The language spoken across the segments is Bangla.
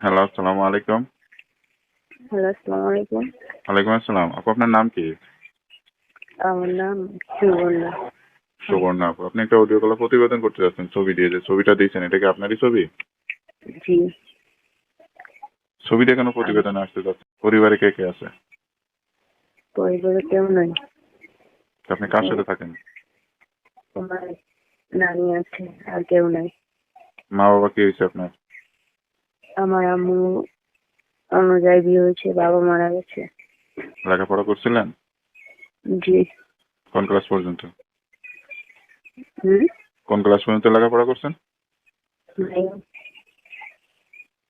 হ্যালো আসসালামু আলাইকুম হ্যালো আসসালামু আলাইকুম ওয়ালাইকুম আসসালাম আপু আপনার নাম কি? আমার নাম সুবর্ণা। সুবর্ণা আপু আপনি একটা অডিও কলে প্রতিবেদন করতে যাচ্ছেন ছবি দিয়ে যে ছবিটা দিয়েছেন এটা কি আপনারই ছবি? জি। ছবি দিয়ে কেন প্রতিবেদনে আসতে যাচ্ছেন পরিবারে কে কে আছে? পরিবারে কেউ নাই। আপনি কার সাথে থাকেন? আমার নানি আছে আর কেউ নাই। মা বাবা কি হয়েছে আপনার? আমার আম্মু অন্য জায়গায় বিয়ে হয়েছে বাবা মারা গেছে। লেখাপড়া করছিলেন? জি। কোন ক্লাস পর্যন্ত? কোন ক্লাস পর্যন্ত লেখাপড়া করছেন?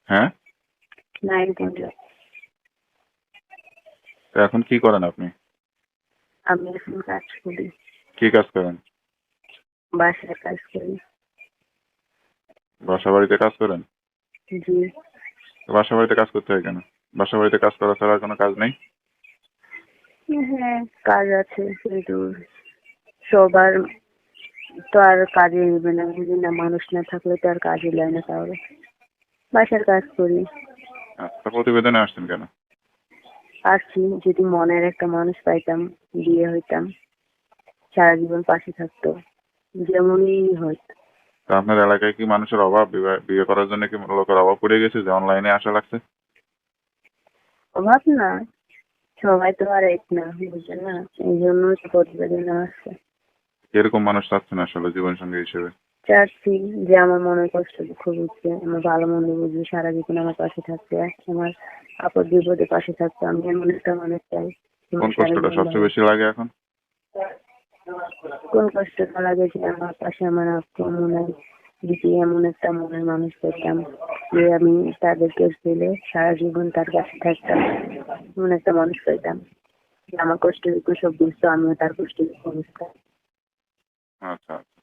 হ্যাঁ? নাইন পর্যন্ত। তো এখন কি করেন আপনি? আমি এখন কাজ করি। কি কাজ করেন? বাসায় কাজ করি। বাসা বাড়িতে কাজ করেন? জি। বাসা বাড়িতে কাজ করতে হয় কেন? বাসা বাড়িতে কাজ করা ছাড়া কোনো কাজ নেই? হ্যাঁ কাজ আছে কিন্তু সবার তো আর কাজে নেবে না। বুঝি না মানুষ না থাকলে তো আর কাজে নেয় না তাহলে। বাসার কাজ করি। আচ্ছা প্রতিবেদনে আসছেন কেন? আসছি যদি মনের একটা মানুষ পাইতাম বিয়ে হইতাম সারা জীবন পাশে থাকতো যেমনই হোক। তো আপনার এলাকায় কি মানুষের অভাব? বিয়ে করার জন্য কি লোকের অভাব পড়ে গেছে যে অনলাইনে আসা লাগছে? অভাব না। সবাই তো আর এক না বুঝছেন না? এই জন্য প্রতিবেদন আসছে এরকম মানুষ চাচ্ছেন আসলে জীবন সঙ্গী হিসেবে? চাচ্ছি যে আমার মনের কষ্ট দুঃখ বুঝছে আমার ভালো মন্দ বুঝবে সারা জীবন আমার পাশে থাকতে আমার আপদ বিপদে পাশে থাকতে আমি এমন একটা মানুষ চাই। কোন কষ্টটা সবচেয়ে বেশি লাগে এখন? কোন কষ্টটা লাগে যে আমার পাশে আমার মনে যদি এমন একটা মনের মানুষ পেতাম যে আমি তাদেরকে পেলে সারা জীবন তার কাছে থাকতাম এমন একটা মানুষ পেতাম আমার কষ্ট দুঃখ সব বুঝতো আমিও তার কষ্ট দুঃখ বুঝতাম আচ্ছা আচ্ছা।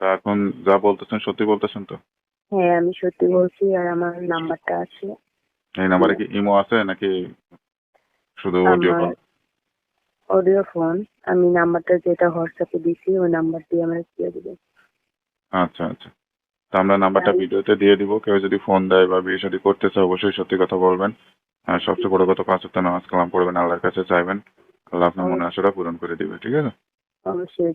তা এখন যা বলতেছেন সত্যি বলতেছেন তো? হ্যাঁ আমি সত্যি বলছি আর আমার নাম্বারটা আছে। এই নাম্বারে কি ইমো আছে নাকি শুধু অডিও কল? অডিও ফোন আমি নাম্বারটা যেটা হোয়াটসঅ্যাপে দিছি ওই নাম্বার দিয়ে আমার দিয়ে দিবেন আচ্ছা আচ্ছা। তো আমরা নাম্বারটা ভিডিওতে দিয়ে দিব। কেউ যদি ফোন দেয় বা বিয়ে শাদী করতে চায় অবশ্যই সত্যি কথা বলবেন। আর সবচেয়ে বড় কথা পাঁচ সপ্তাহ নামাজ কালাম পড়বেন আল্লাহর কাছে চাইবেন। আল্লাহ আপনার মনে আশাটা পূরণ করে দিবে ঠিক আছে? অবশ্যই